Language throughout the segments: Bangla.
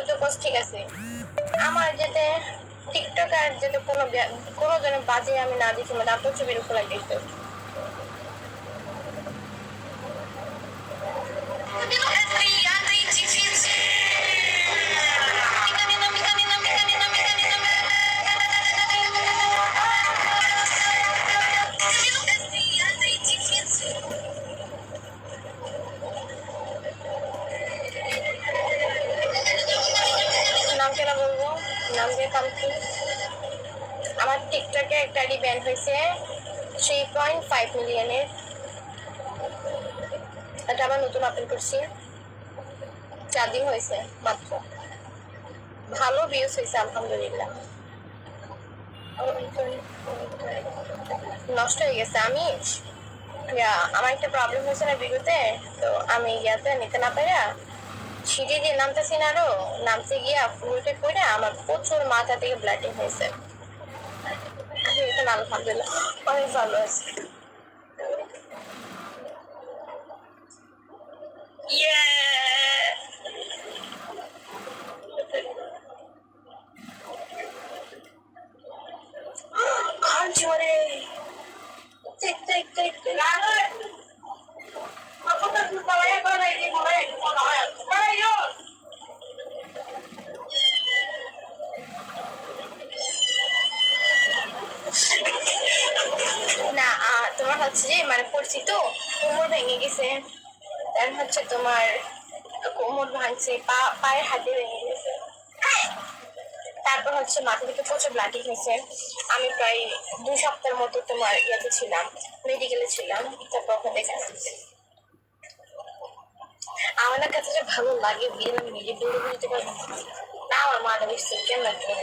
তুই তো ঠিক আছে। আমার যাতে টিকটক আর যেতে কোনো কোনো জনের বাজে আমি না দেখি মানে আপনার ছবির উপর লাগে নাম নাম দিয়ে কাম আমার টিকটকে একটা ব্যান হয়েছে থ্রি পয়েন্ট ফাইভ মিলিয়নের এটা আবার নতুন ওপেন করছি। চার দিন হয়েছে, মাত্র। ভালো ভিউজ হয়েছে, আলহামদুলিল্লাহ। নষ্ট হয়ে গেছে। আমি আমার একটা প্রবলেম হয়েছে না বিগতে তো আমি ইয়াতে নিতে না পারা সিঁড়ি দিয়ে নামতেছি না আরও। নামতে গিয়ে ফুলটে ফুলে আমার প্রচুর মাথা থেকে ব্লাডিং হয়েছে। এখন আলহামদুলিল্লাহ। অনেক ভালো আছে Yeah! ঘাম ঝরে ঠিক ঠিক ঠিক ঠিক না আহ, তোমার হচ্ছে যে মানে পরিচিত, কোমর ভেঙে গেছে। দেন হচ্ছে তোমার কোমর ভাঙছে, পা, পায়ের হাতে ভেঙে গেছে। তারপর হচ্ছে মাথা থেকে প্রচুর ব্লাডিং হয়েছে। আমি প্রায় দুই সপ্তাহের মতো তোমার ইয়েতে ছিলাম মেডিকেলে ছিলাম, তারপর ওখানে যাচ্ছে আমার কাছে যে ভালো লাগে, বিয়ে আমি নিজে বিয়ে বুঝতে পারব না। আমার মা বুঝতে কেন লাগবে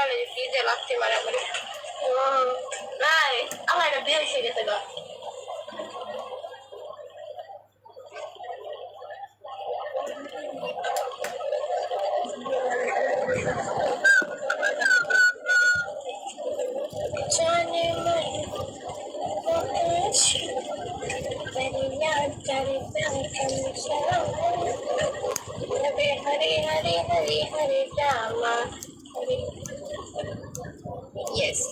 ya le Hare Hare Hare Hare Yes.